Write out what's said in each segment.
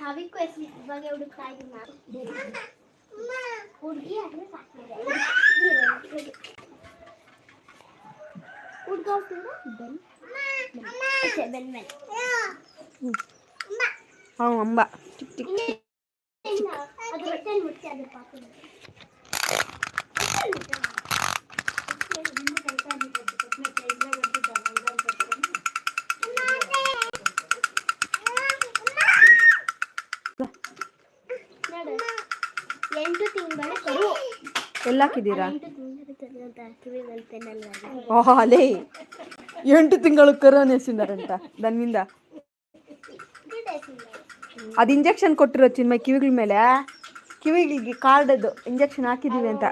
ಸಾವಿಕ್ಕೂ ಹೆಸರು ಇವಾಗ ಹುಡುಕ್ತಾ ಇದ್ದೀನಿ ನಾನು ಹುಡುಗಿ ಆದರೆ ಸಾಕಿದೆ ಹುಡುಗ ಬೆನ್ ಬೆನ್ ಮೇಲೆ ಹ್ಞೂ ಅಂಬ ಚಿಕ್ಕ ಚಿಕ್ಕ ಅದು ಹೊಟ್ಟೆಲ್ ಮುಚ್ಚಿ ಅದು ಪಾಪ ನೋಡು ಓಹ್ ಅಲೇ. ಎಂಟು ತಿಂಗಳು ಕರೋನ ಅಂತ ದನ್ನಿಂದ. ಅದ್ ಇಂಜೆಕ್ಷನ್ ಕೊಟ್ಟಿರೋ ಚಿನ್ಮಯ್ ಕಿವಿಗಳ ಮೇಲೆ? ಕಿವಿಗಳಿಗೆ ಕಾರ್ಡದ್ದು ಇಂಜೆಕ್ಷನ್ ಹಾಕಿದೀವಿ ಅಂತ.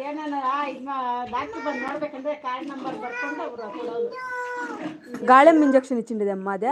ಡಾಕ್ಟರ್ ಬಂದು ನೋಡ್ಬೇಕಂದ್ರೆ ಕಾರ್ಡ್ ನಂಬರ್ ಬರ್ಕೊಂಡು ಅವರು ಕೊಡೋದು ಗಾಳೆಮ್ ಇಂಜೆಕ್ಷನ್ ಇಚ್ಚಿಂಡಿದೆ ಅಮ್ಮ ಅದೇ?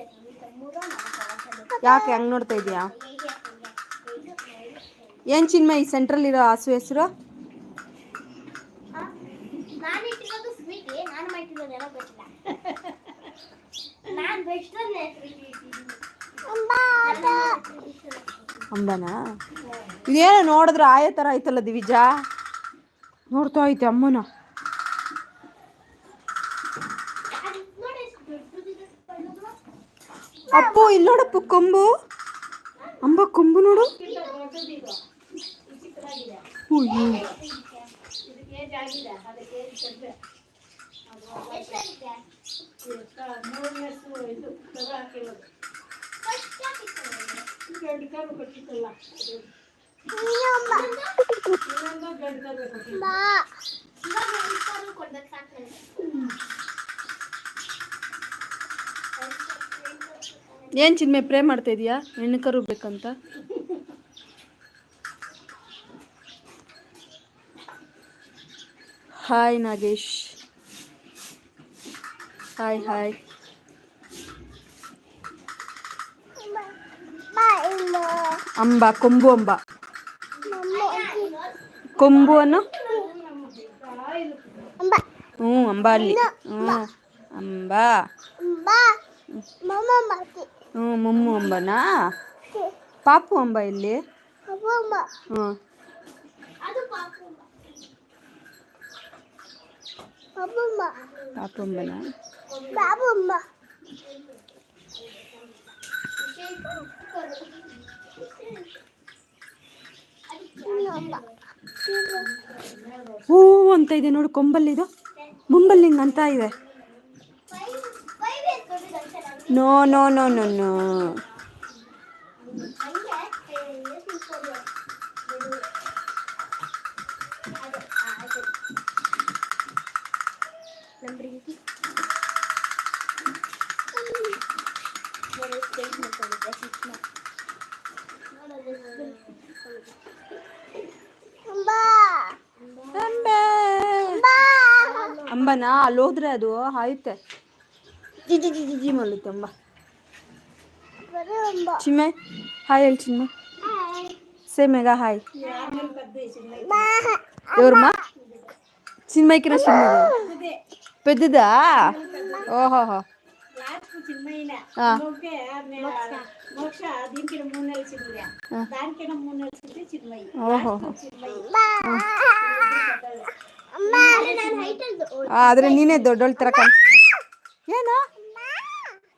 ಯಾಕೆ ಹೆಂಗೆ ನೋಡ್ತಾ ಇದೀಯಾ? ಏನು ಈ ಸೆಂಟ್ರಲ್ ಇರೋ ಹಸು ಹೆಸರು? ಅಂಬನಾ? ಇದೇನೋ ನೋಡಿದ್ರೆ ಆಯೋ ಥರ ಐತಲ್ಲ ದಿವಿಜಾ? ನೋಡ್ತಾ ಐತೆ ಅಮ್ಮನ. ಅಪ್ಪು ಇಲ್ಲಿ ನೋಡಪ್ಪು ಕೊಂಬು ಅಂಬ ಕೊಂಬು ನೋಡು ಅಯ್ಯೋ. ಏನ್ ಚಿನ್ಮೆ, ಪ್ರೇ ಮಾಡ್ತಾ ಇದೀಯಾ? ಹೆಣ್ಣು ಕರು ಬೇಕಂತ. ಹಾಯ್ ನಾಗೇಶ್. ಹಾಯ್ ಹಾಯ್ ಅಂಬ, ಕೊಂಬು ಅಂಬ. ಕೊಂಬು ಅನ್ನು? ಹ್ಞೂ, ಅಂಬ ಅಲ್ಲಿ. ಹ್ಞೂ, ಅಂಬ. ಹ್ಞೂ ಮಮ್ಮು ಅಂಬನಾ? ಪಾಪು ಅಂಬ ಇಲ್ಲಿ? ಹ್ಞೂ. ಪಾಪು ಅಂಬನಾ? ಹೂ ಅಂತ ಇದೆ ನೋಡು ಕೊಂಬಲ್ಲಿದು ಇದು. ಮುಂಬಲ್ಲಿಂಗ್ ಅಂತ ಇದೆ. No no no no no ಅಂಬನಾ? ಅಲ್ಲಿ ಹೋದ್ರೆ ಅದು ಹಾಯುತ್ತೆ. G G G G G ಮಲ್ಲುತ್ತೆ ಅಂಬ ಚಿಮ್ಮೆ ಹಾಯ್ ಹೇಳಿ ಚಿಮ್ಮೆ ಸೇ ಮೇಘ ಹಾಯ್ ఎవరమ్మా చిన్మయ్యకి చిన్నది పెద్దదా ఓహోహో లాస్ట్ చిన్నమైన ఆ. ఓకే మోక్ష దీనికి మూడు నెలలు చిన్నగా దానికైనా మూడు నెలలు చిన్న చిన్నయ్యి ఓహోహో ನಾನು ಹೈಟ್ ಆದ್ರೆ ನೀನೇ ದೊಡ್ಡೋಳ್ ತರ ಕಾಣಿಸ್ತ ಏನಾ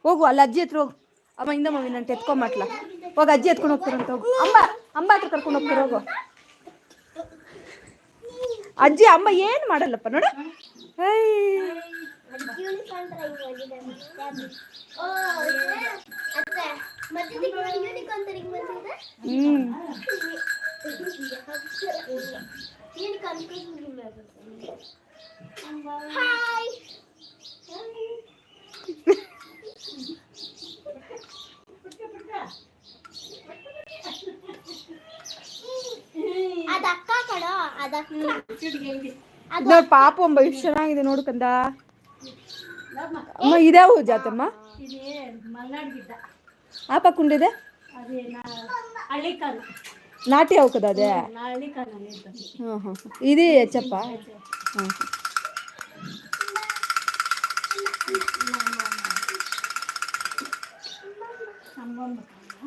ಹೋಗು ಅಲ್ಲಿ ಅಜ್ಜಿ ಹತ್ರ ಹೋಗು. ಅಮ್ಮ ಇಂದ ಮಮ್ಮಿ ನಾನು ಎತ್ಕೊಂಬಟ್ಲ ಹೋಗಿ ಅಜ್ಜಿ ಎತ್ಕೊಂಡು ಹೋಗ್ತಾರಂತ ಹೋಗು. ಅಮ್ಮ ಅಂಬ ಹತ್ರ ಕರ್ಕೊಂಡು ಹೋಗ್ತಾರೆ ಹೋಗು. ಅಜ್ಜಿ ಅಮ್ಮ ಏನು ಮಾಡಲ್ಲಪ್ಪ ನೋಡ. ಹ್ಞೂ ನೋಡ್ ಪಾಪ ಒಂಬ ಇಷ್ಟು ಚೆನ್ನಾಗಿದೆ ನೋಡು ಅಮ್ಮ ಇದಾವು ಜಾತಮ್ಮ ಆಪ ಕುಂಡಿದೆ ನಾಟಿ ಹಾಕದ ಅದೇ? ಹ್ಮ್ ಹ್ಮ್ ಇದೇ ಹೆಚ್ಚಪ್ಪ ಹಾಂ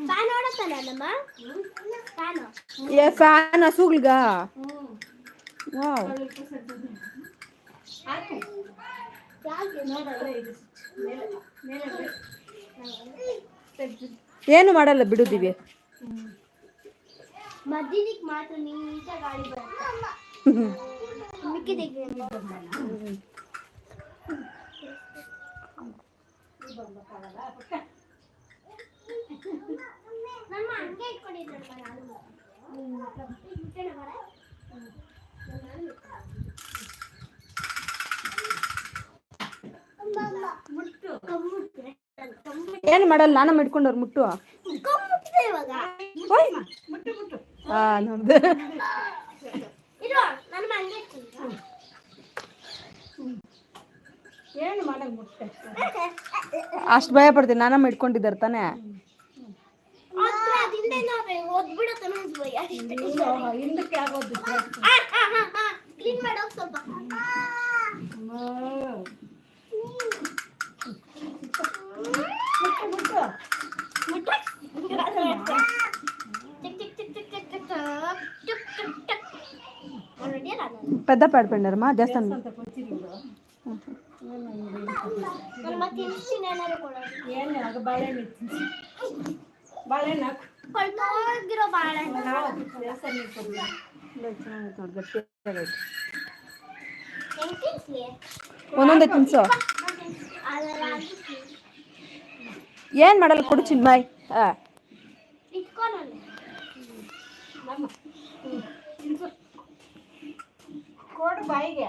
ಫ್ಯಾನ್ ಓಡತ್ತಲ್ಲ ಫ್ಯಾನ್ ಏ ಫ್ಯಾನ್ ಹಸುಗಳ್ಗ ವಾವ್ ಏನು ಮಾಡಲ್ಲ ಬಿಡು ಮದ್ದಿನಿಗೆ ಮಾತ್ರ ಗಾಳಿ ಏನು ಮಾಡಲ್ಲ ನಾನಮ್ಮ ಇಟ್ಕೊಂಡವ್ರು ಮುಟ್ಟು. ನಮ್ದು. ಅಷ್ಟು ಭಯ ಪಡ್ತೀನಿ ನಾನಮ್ಮ ಇಟ್ಕೊಂಡಿದ್ದಾರೆ ತಾನೇ. ಹಿಂದಕ್ಕೆ ಆಗೋದು ಕ್ಲೀನ್ ಮಾಡೋಕ್ ಸ್ವಲ್ಪ పెద్ద పడిపోయినారమ్మా జస్ట్ ಮತ್ತೆ ಬಾಳೆಹಣ್ಣು ಕೊಳ್ಕೊಂಡಿರೋ ಬಾಳೆಹಣ್ಣು ಸರಿ ಚೆನ್ನಾಗಿ ನೋಡಿ ಗಟ್ಟಿಯಾಗೈತೆ ಒಂದೊಂದೇ ತಿನ್ಸು ಏನು ಮಾಡಲ್ಲ ಕೊಡು ಚಿನ್ಮಾಯ್ ಹಾಂ ಕೊಡು ಬಾಯಿಗೆ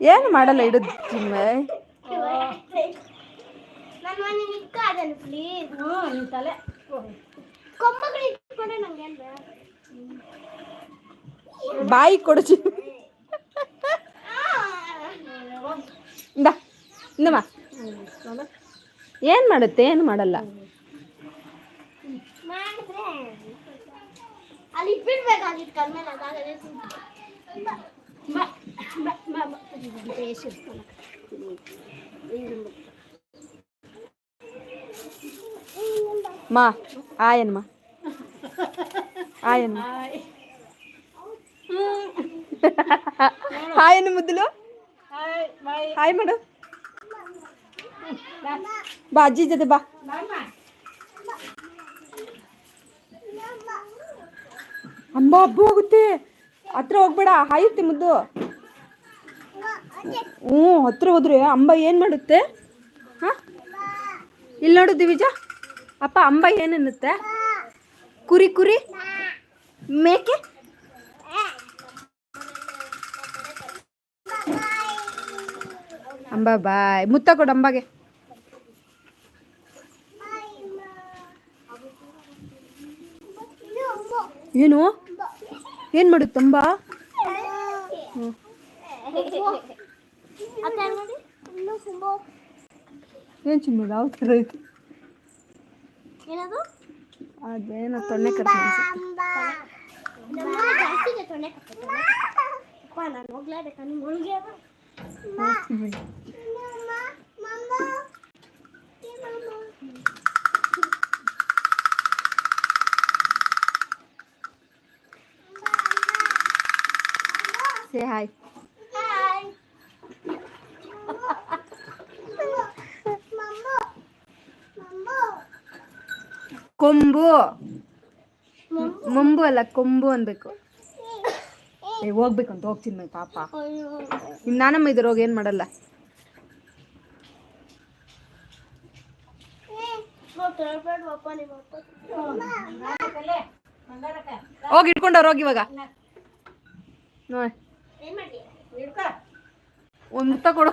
ಏನು ಮಾಡಲ್ಲ ಹಿಡಿದು ಬಾಯಿ ಕೊಡು ಚಿಮ್ಮ ಏನ್ ಮಾಡುತ್ತೆ ಏನು ಮಾಡಲ್ಲ? ಅಲ್ಲಿ ಬಿಡ್ಬೇಕಾಗಿತ್ತು ಕಲ್ಮೇಲೆ ಅದಾಗಲೇ మా ఆయనమా? ఆయన ఆయన ముద్దులు. Hi madam. బాజీ చది జత బా. ಅಂಬಾ ಹಬ್ಬ అత్ర ಹತ್ರ ಹೋಗ್ಬೇಡ ಹಾಯುತ್ತೆ ಮುದ್ದು ಹ್ಞೂ, ಹತ್ರ ಹೋದ್ರೆ ಅಂಬ ಏನು ಮಾಡುತ್ತೆ? ಹಾಂ? ಇಲ್ಲಿ ನೋಡು ದಿವಿಜ. ಅಪ್ಪ, ಅಂಬ ಏನನ್ನುತ್ತೆ? ಕುರಿ ಕುರಿ? ಮೇಕೆ? ಅಂಬ, ಬಾಯ್. ಮುತ್ತ ಕೊಡು ಅಂಬಾಗೆ. ಏನು? ಏನು ಮಾಡುತ್ತೆ ಅಂಬ ಹ್ಞೂ ಏನು ಚಿನ್ನದ ಯಾವ ಥರ ಐತಿ ಅದೇನೋ ತೊಣ್ಣೆ ಸೇ ಹಾಯ್ ಕೊಂಬು. ಮುಂಬು ಅಲ್ಲ ಕೊಂಬು ಅನ್ಬೇಕು. ಏ ಹೋಗ್ಬೇಕು ಅಂತ ಹೋಗ್ತೀನಿ ಮೈ ಪಾಪ. ಇನ್ನು ನಾನಮ್ಮ ಇದ್ರ ಹೋಗಿ ಏನು ಮಾಡಲ್ಲ. ಹೋಗಿ ಇಟ್ಕೊಂಡವ್ರು ಹೋಗಿ ಇವಾಗ. ನೋಡಿ. ಒಂದು ಕೊಡು.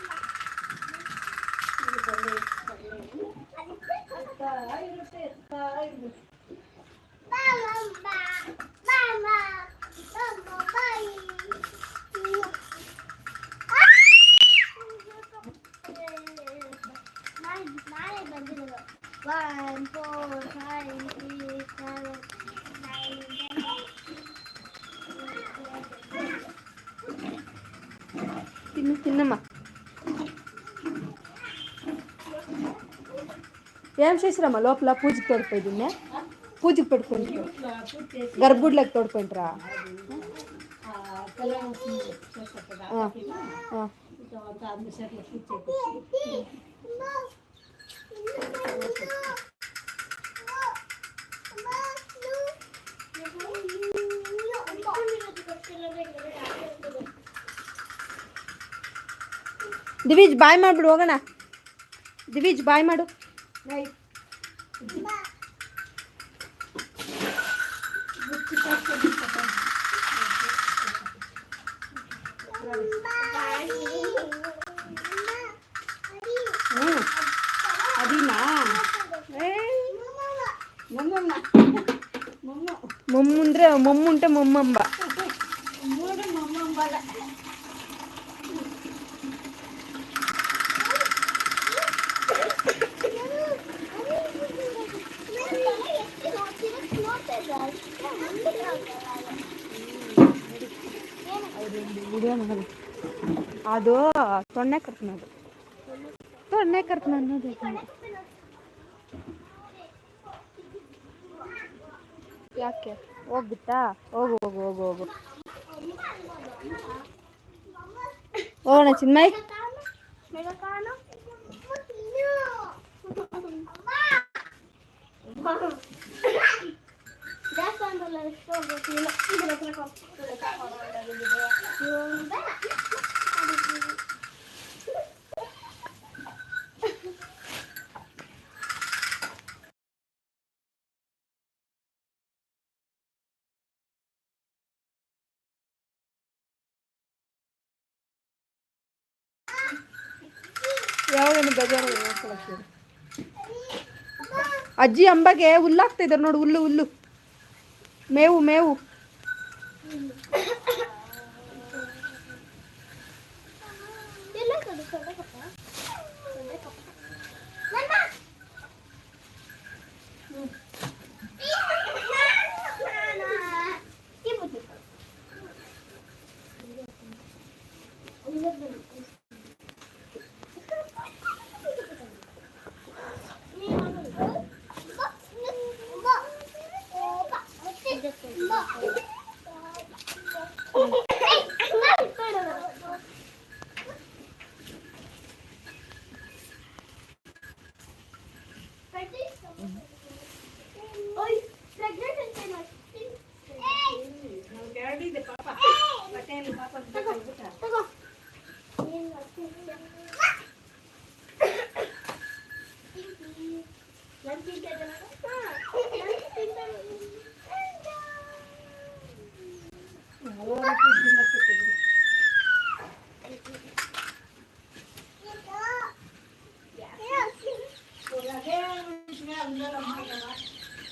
爸爸，爸爸，爸爸，爸爸，爸爸。ఏం చేసిరమ్మా లోపల పూజకి తోడిపోయింది పూజకి పెట్టుకుంటారు పూజ చేసి గర్భగుడ్లకు తోడిపోయింటారా ఆ తెలంగాణ చేస్తారు కదా ఆ. ఆ. తర్వాత అందరి సెట్లు పూజ చేసి ದಿವಿಜ್ ಬಾಯ್ ಮಾಡ್ಬಿಡು ಹೋಗೋಣ ದಿವಿಜ್ ಬಾಯ್ ಮಾಡು ಹ್ಞೂ మొమ్ముంటే మొమ్మంబ అదో తొన్నే కడుతున్నాడు తొన్నే కడుతున్నాను ಯಾಕೆ ಹೋಗ್ಬಿಟ್ಟಾ ಹೋಗು ಹೋಗು ಹೋಗು ಹೋಗು ಹೋಗೋಣ ಚಿನ್ಮಯ್ ಬೇಜಾರು ಅಜ್ಜಿ ಅಂಬಗೆ ಹುಲ್ಲಾಗ್ತಾ ಇದ್ದಾರೆ ನೋಡು ಹುಲ್ಲು ಹುಲ್ಲು. ಮೇವು ಮೇವು.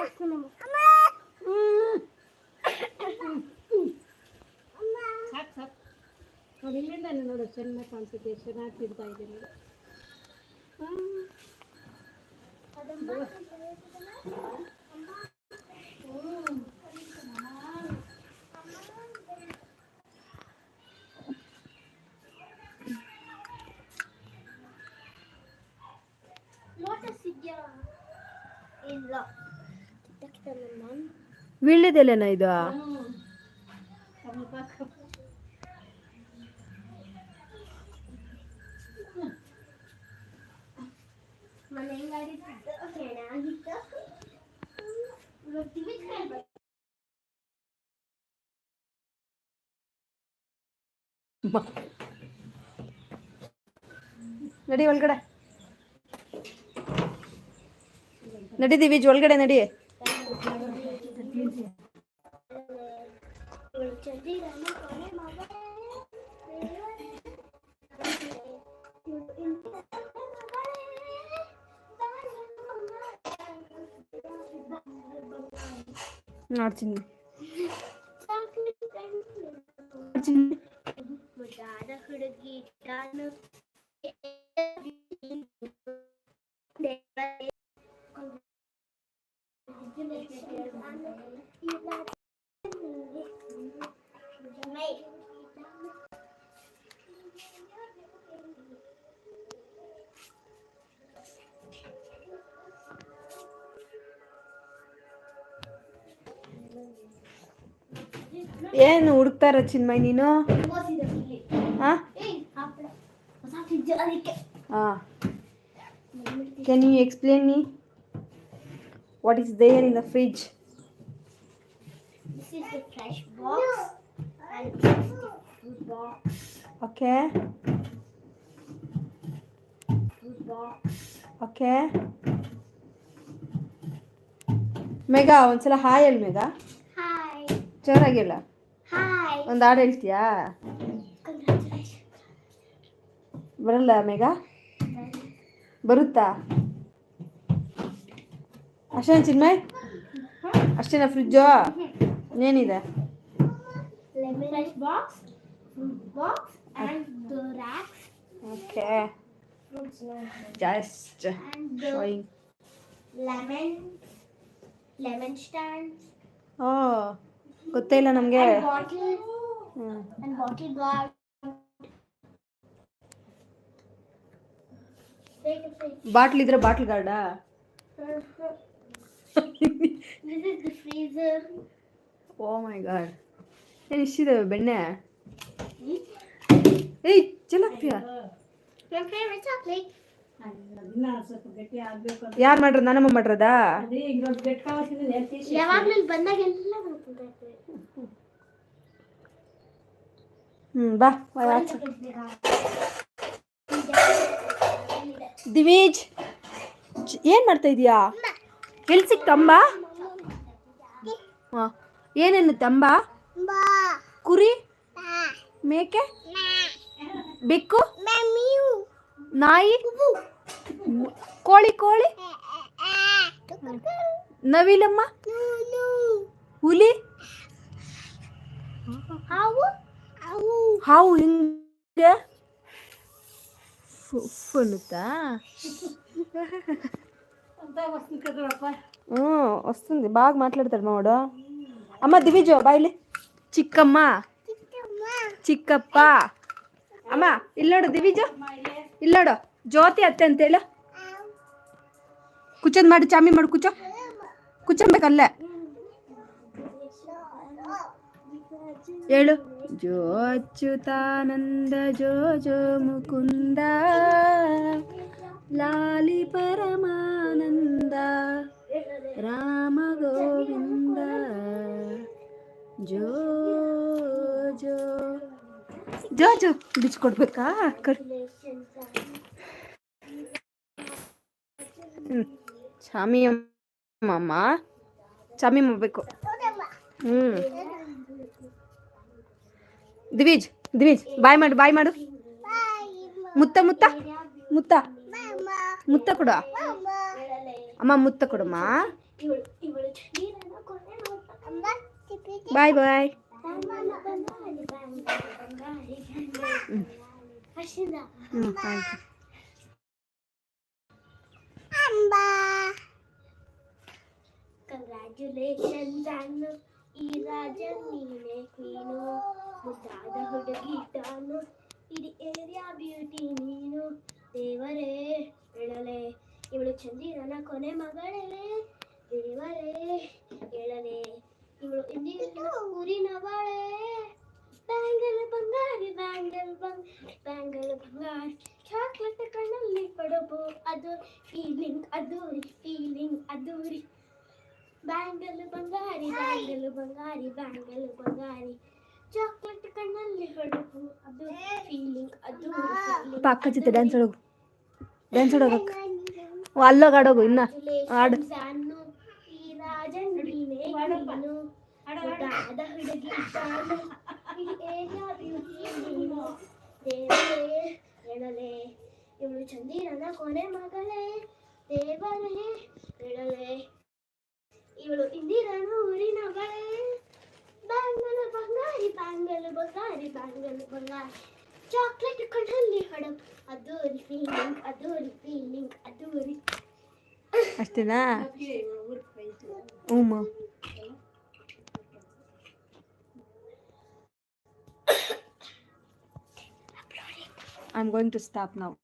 ಕೂಡ ಚೆನ್ನಾಗಿ ಕಾಣಿಸುತ್ತೆ ಚೆನ್ನಾಗಿ ತಿಂತಾ ಇದ್ದೀನಿ ಇಲ್ಲ ವೀಳ್ಯದೆಲೆನಾ ಇದು? ನಡಿ ಒಳಗಡೆ ನಡಿ ದಿವಿಜ್ ಒಳಗಡೆ ನಡಿ ಚಂದಿರನ ಕೊನೆ ಮಗ ನೋಡ್ತೀನಿ ಮುದ್ದಾದ ಹುಡುಗಿ ನಾನು ಏನು ಹುಡುಕ್ತಾರ ಚಿನ್ಮಯ್ ನೀನು ಹಾ ಅದಕ್ಕೆ ಹಾ can you explain me what is there in the fridge This is the fresh box and this is the food box. Okay Food box. Okay Megha ಒಂದ್ಸಲ ಹಾಯ್ ಹೇಳಿ ಮೇಘಾ Hi. ಜೋರಾಗಿಲ್ಲ Hi. ಒಂದು ಹಾಡು ಹೇಳ್ತೀಯಾ ಬರಲ್ಲ ಮೇಗ ಬರುತ್ತಾ? ಅಷ್ಟೇನ ಮೈ ಅಷ್ಟೇನ ಫ್ರಿಜ್ ಜೋ ಏನಿದೆ okay. Fruits nose just showing. Lemon lemon stand ಆ ಗೊತ್ತಿಲ್ಲ ನಮಗೆ ಬಾಟಲ್ ಬಾಟಲ್ ಬಾಕ್ಸ್ ಬಾಟ್ಲ್ ಇದ್ರೆ ಬಾಟ್ಲ್ ಗಾರ್ಡಾ ಓ ಮೈ ಗಾಡ್. ಏನು ಇಷ್ಟಿದಾವೆ ಬೆಣ್ಣೆ? ಏಯ್ ಅಂತ. ಯಾರು ಮಾಡ್ರ ನನ್ನಮ್ಮ ಮಾಡ್ರದಾ? ಹ್ಮ್ ಬಾ. ದಿವೇಜ್ ಏನ್ ಮಾಡ್ತಾ ಇದೀಯಾ? ಎಲ್ಸಿ ತಂಬ ಏನೇನು ತಂಬ? ಕುರಿ? ಮೇಕೆ? ಬೆಕ್ಕು? ನಾಯಿ? ಕೋಳಿ ಕೋಳಿ? ನವಿಲಮ್ಮ? ಹುಲಿ? ಹಾವು? ಹಾವು ಹಿಂಗೆ? ఫుల్తా? వస్తుంది బాగా మాట్లాడతాడు మావాడు. అమ్మ దివిజో బయలు చిక్కమ్మ. చిక్కప్ప. అమ్మ ఇల్లాడు దివిజో. ఇల్లాడు. జ్యోతి అత్త అంతే కూర్చొని ಕುಚ್ಚದ್ చామి ಚಾಮಿ కూర్చో. కూర్చోబేకల్లే ఏడు. ಜೋ ಅಚ್ಯುತಾನಂದ ಜೋ ಜೋ ಮುಕುಂದ, ಲಾಲಿ ಪರಮಾನಂದ, ರಾಮ ಗೋವಿಂದ ಜೋ ಜೋ ಜೋ ಜೋ ಬಿಚ್ಕೊಡ್ಬೇಕಾ ಕಡ್ ಹ್ಞೂ ಚಾಮಿ ಅಮ್ಮ ಚಾಮಿ ಮಾಡಬೇಕು ಹ್ಞೂ ದಿವಿಜ್ ದಿವಿಜ್ ಬಾಯ್ ಮಾಡು ಬಾಯ್ ಮಾಡು ಮುತ್ತ ಮುತ್ತ ಮುತ್ತ ಮುತ್ತ ಕೊಡು ಅಮ್ಮ ಮುತ್ತ ಕೊಡಮ್ಮ ಇವಳು ಇವಳು ನೀರನ್ನ ಕೊನೆ ನೋಡ್ಬೇಕಂದ ಬಾಯ್ ಬಾಯ್ ಅಷ್ಟಿಂದ ಹ್ಞೂ ಆಯ್ತು ಕಂಗ್ರ್ಯಾಚುಲೇಷನ್ಸ್ ಅನ್ನು ಈ ರಾಜ ನೀನೆ, ನೀನು ಮುದ್ದಾದ ಹುಡುಗಿ ತಾನು ಇಡೀ ಏರಿಯಾ ಬ್ಯೂಟಿ ನೀನು. ದೇವರೇ, ಹೇಳಲೆ. ಇವಳು ಚಂದಿರನ ಕೊನೆ ಮಗಳೇ. ದೇವರೇ, ಹೇಳಲೆ. ಇವಳು ಇಂದಿನ ಊರಿನ ಬಾಳೆ. ಬ್ಯಾಂಗಲ್ ಬಂಗಾರಿ ಬ್ಯಾಂಗಲ್ ಬಂಗ್ ಬ್ಯಾಂಗಲ್ ಬಂಗಾರಿ. ಚಾಕ್ಲೇಟ್ ಕಣ್ಣಲ್ಲಿ ಕಡುಬು ಅದು ಫೀಲಿಂಗ್ ಅದೂರಿ ಫೀಲಿಂಗ್ ಅದೂರಿ. ಬ್ಯಾಂಗಲ್ ಬಂಗಾರಿ ಬ್ಯಾಂಗಲ್ ಬಂಗಾರಿ ಬ್ಯಾಂಗಲ್ ಬಂಗಾರಿ ಚಾಕ್ಲೇಟ್ ಕಣ್ಣಲ್ಲಿ ಕಡುಬು ಅದು ಫೀಲಿಂಗ್ ಅದೂರಿ ಅಪ್ಪ ಅಕ್ಕ ಜೊತೆ ಡ್ಯಾನ್ಸ್ ಆಡೋಗು ಡ್ಯಾನ್ಸ್ ಆಡೋಗಕ್ಕ ಅಲ್ಲೋಗಿ ಆಡೋಗು ಇನ್ನ ಆಡು ಅನ್ನು ಈ ರಾಜನ್ ನೀನೇ ನೀನು ಮುದ್ದಾದ ಹುಡುಗಿ ತಾನು ಈ ಏರಿಯಾ ಬ್ಯೂಟಿ ನೀನು ದೇವರೇ ಹೇಳಲೆ ಇವಳು ಚಂದಿರನ ಕೊನೆ ಮಗಳೇ ದೇವರೇ ಹೇಳಲೆ ಇವಳು ಇಂದಿರನ ಊರಿನ ಮಗಳೇ ಬ್ಯಾಂಗಲ್ ಬಂಗಾರಿ ಬ್ಯಾಂಗಲ್ ಬಂಗಾರಿ ಬ್ಯಾಂಗಲ್ ಬಂಗಾರಿ ಚಾಕ್ಲೇಟ್ ಕಣ್ಣಲ್ಲಿ ಹೊಡಪ್ ಅದೂರಿ ಫೀಲಿಂಗ್ ಅದೂರಿ ಫೀಲಿಂಗ್ ಅದೂರಿ ಅಷ್ಟೇನಾ ಹ್ಞೂ I'm going to stop now.